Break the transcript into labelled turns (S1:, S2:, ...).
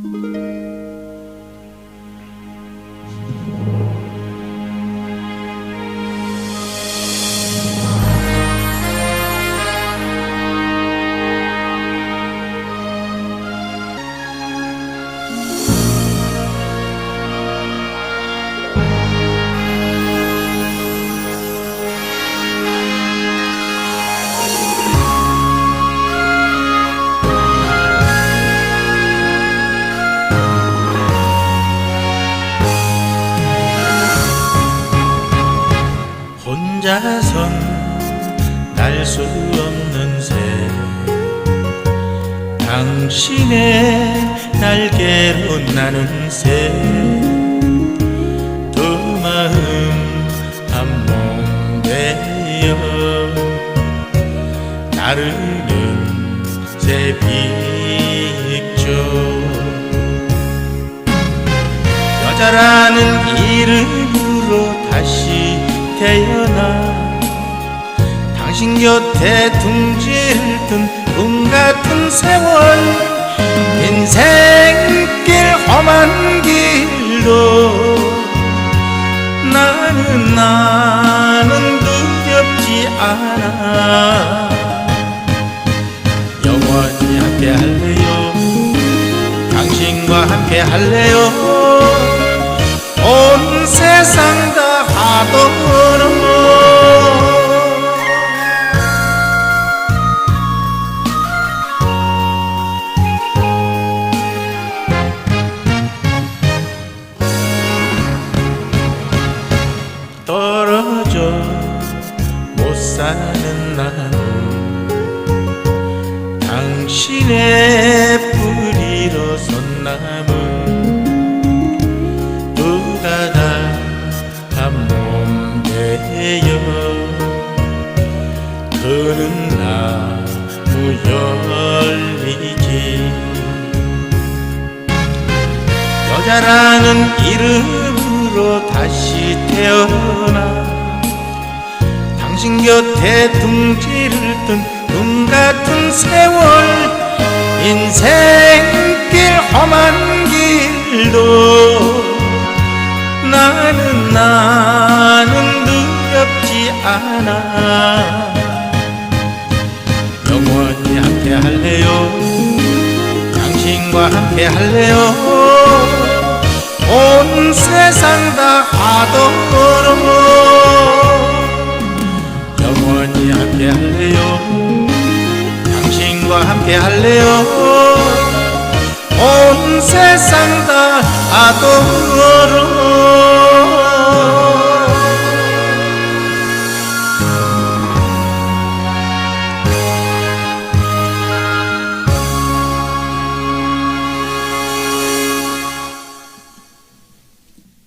S1: Thank you. 혼자선 날 수 없는 새. 당신의 날개로 나는 새 두 마음 한몸 되어 나르는 새빛죠 여자라는 이름으로 다시 태어나 당신 곁에 둥지를 든꿈 같은 세월 인생길 험한 길로 나는 나는 두렵지 않아. 영원히 함께 할래요. 당신과 함께 할래요. 온 세상 다 떨어져 못 사는 나는 당신의 뿌리로 솟남은 열리지. 여자라는 이름으로 다시 태어나 당신 곁에 둥지를 뜬꿈 같은 세월 인생길 험한 길도 나는 나 함께 할래요? 당신과 함께 할래요? 온 세상 다 하도록 영원히 함께 할래요? 당신과 함께 할래요? 온 세상 다